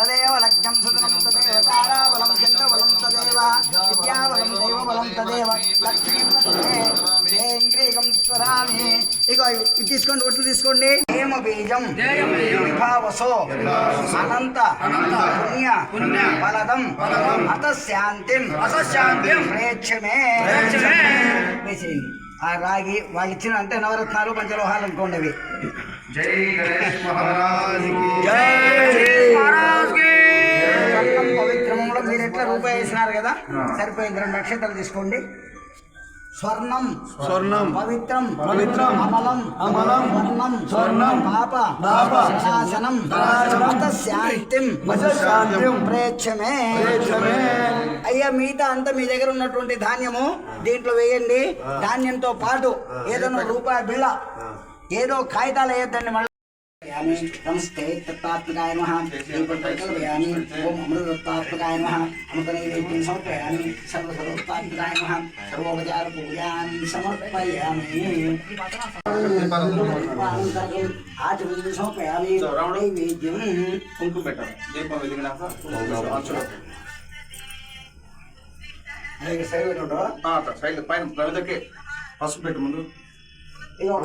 తదేవ లగ్నం సుతనం తదేవ తారాబలం చంద్రబలం తదేవ విద్యాబలం దైవబలం తదేవ లక్ష్మీంద్రియం స్వరామి ఇగో ఇవి ఇది తీసుకోండి ఒట్లు తీసుకోండి। హేమ బీజం విభావసో అనంత పుణ్య ఫలదం అతశాంతిం అతశాంతిం. ప్రేక్షమే. వేసేయండి ఆ రాగి వాళ్ళు ఇచ్చిన అంటే నవరత్నాలు పంచలోహాలు అనుకోండి అవి. జై గణేష్ మహారాజ్ స్వర్ణం ఎట్లా రూపాయి వేసినారు కదా? సరిపోయింది. రెండు నక్షత్రాలు తీసుకోండి. స్వర్ణం స్వర్ణం. పవిత్రం పవిత్రం. అమలం అమలం. స్వర్ణం స్వర్ణం. పాప పాప. శాసనం శాసనం శాంతిం శాంతిం ప్రేక్షమే. ప్రేక్షమే. అయ్యా మిగతా అంతా మీ దగ్గర ఉన్నటువంటి ధాన్యము దీంట్లో వేయండి. ధాన్యంతో పాటు ఏదైనా రూపాయి బిళ్ళ ఏదో కాగితాలు వేయద్దండి నమః దీపం పరికల్పయామి ఓం అమృతత్వాత్మకాయ నమః అమృత నైవేద్యం సమర్పయామి సర్వసర్వత్వాత్మకాయ నమః సర్వోపచార పూజాన్ సమర్పయామి ఆచమనం సమర్పయామి నైవేద్యం కుంకుమ పెట్టాలి దీపం వెలిగినాక సైడ్ పైన పసుపు పెట్టు ముందు ఇది ఒక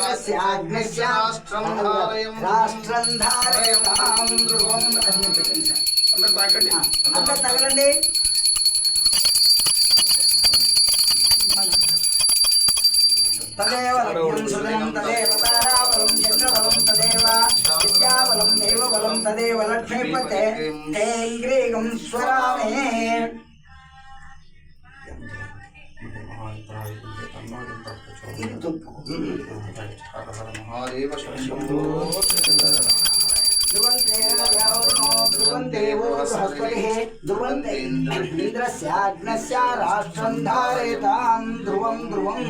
రాష్ట్రం ధారయం. రాష్ట్రం ధారయతాం ధ్రువం అందరు తాకండి అంతా తగలండి. తదేవ లగ్నం సుదనం తదేవ తారాబలం చంద్రబలం తదేవ విద్యాబలం దైవబలం తదేవ లక్ష్మీపతే. తేంగ్రీగం స్వరామే. మహాదేవ శంభో ధ్రువంతే రాజావరుణో ధ్రువంతే ఇంద్రస్యాగ్నస్య రాష్ట్రం ధ్రువం ధ్రువం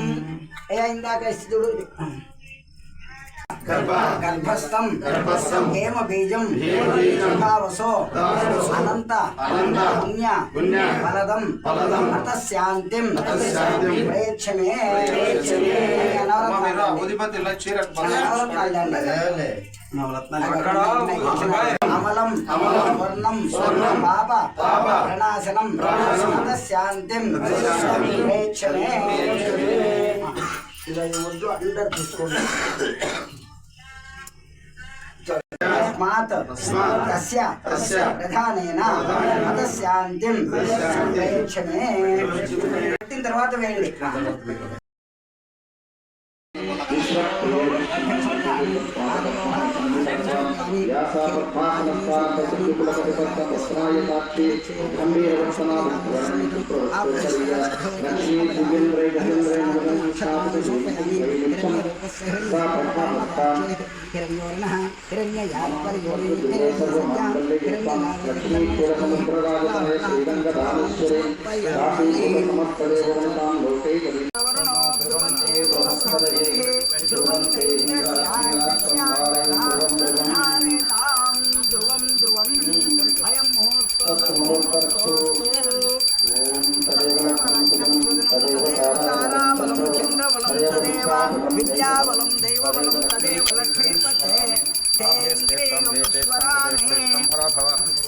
ఏ ఇందాక ఇస్తుడు గర్భస్థం. హేమ బీజం. భావసో అనంత. పుణ్య. పుణ్య. ఫలదం. అతశాంతిం అతశాంతిం ప్రేక్షమే అమలం. స్వర్ణం. పాప. ప్రణాశనం. ప్రణాశనం. శాంతిం శాంతిం. ప్రేక్షమే. ఇలా వద్దు అందరు తీసుకోండి. తస్మాత్ తస్మాత్ తస్య తస్య ప్రధానేన ప్రధానేన అతశాంతిం అతశాంతిం ప్రేక్షమే పెట్టిన తర్వాత వేయండి హిరణ్యోర్ణః ధ్రువం ధ్రువం అయం ముహూర్తో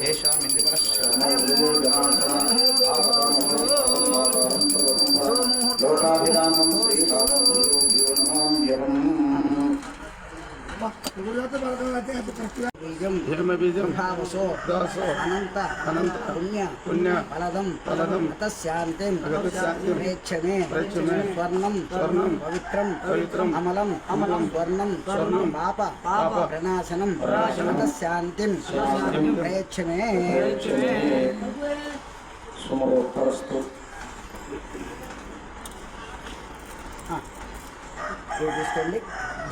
ఏషామింది దైవబలం తదేవ లక్ష్మీపతే తేంద్రియముస్వరామే బీజం బీజం భావసో దాసో అనంత అనంత పుణ్య పుణ్య ఫలదం ఫలదం అతశాంతిం అతశాంతిం ప్రేక్షమే ప్రేక్షమే స్వర్ణం స్వర్ణం పవిత్రం పవిత్రం అమలం అమలం వర్ణం స్వర్ణం పాప పాప ప్రణాశనం ప్రణాశనం అతశాంతిం శాంతిం ప్రేక్షమే ఆ. ఇది తీసుకోండి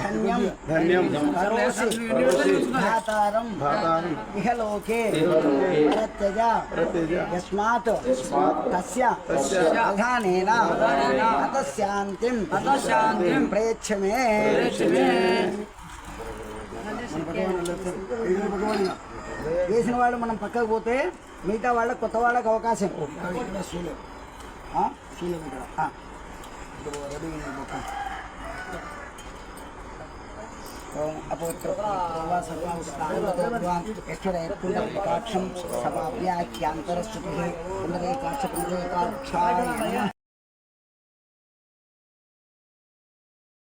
ధన్యం. ధన్యం. భాతారం భాతారం ఇహలోకే. పరత్యజ. యస్మాత్. తస్య. ప్రధానేన. అతశాంతిం. అతశాంతిం. ప్రేక్షమే వేసిన వాళ్ళు మనం పక్కకు పోతే మిగతా వాళ్ళకి కొత్త వాళ్ళకి అవకాశం? ఆ. ఓం అపవిత్ర సర్వాంగ సభావ్యాఖ్యాంతరశ్రుతి పుండరీకాక్ష పుండరీకాక్షాయ